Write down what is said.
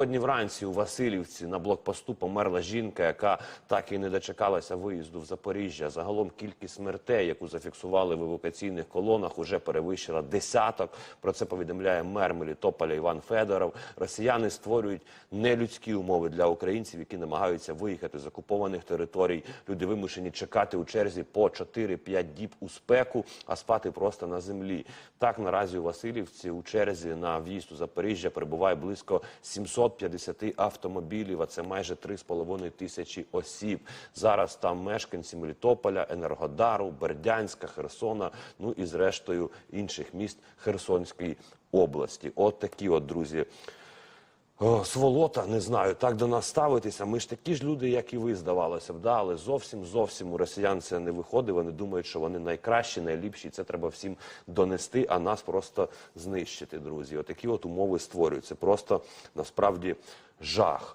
Сьогодні вранці у Васильівці на блокпосту померла жінка, яка так і не дочекалася виїзду в Запоріжжя. Загалом кількість смертей, яку зафіксували в евакуаційних колонах, уже перевищила десяток. Про це повідомляє мер Мелітополя Іван Федоров. Росіяни створюють нелюдські умови для українців, які намагаються виїхати з окупованих територій. Люди вимушені чекати у черзі по 4-5 діб у спеку, а спати просто на землі. Так наразі у Васильівці у черзі на в'їзд у Запоріжжя перебуває близько 750 автомобілів, а це майже 3,5 тисячі осіб. Зараз там мешканці Мелітополя, Енергодару, Бердянська, Херсона, ну і зрештою інших міст Херсонської області. От такі от друзі. Сволота, не знаю, так до нас ставитися. Ми ж такі ж люди, як і ви, здавалося б, да, але зовсім зовсім у росіян це не виходить. Вони думають, що вони найкращі, найліпші. Це треба всім донести, а нас просто знищити, друзі. Отакі от умови створюються. Просто насправді жах.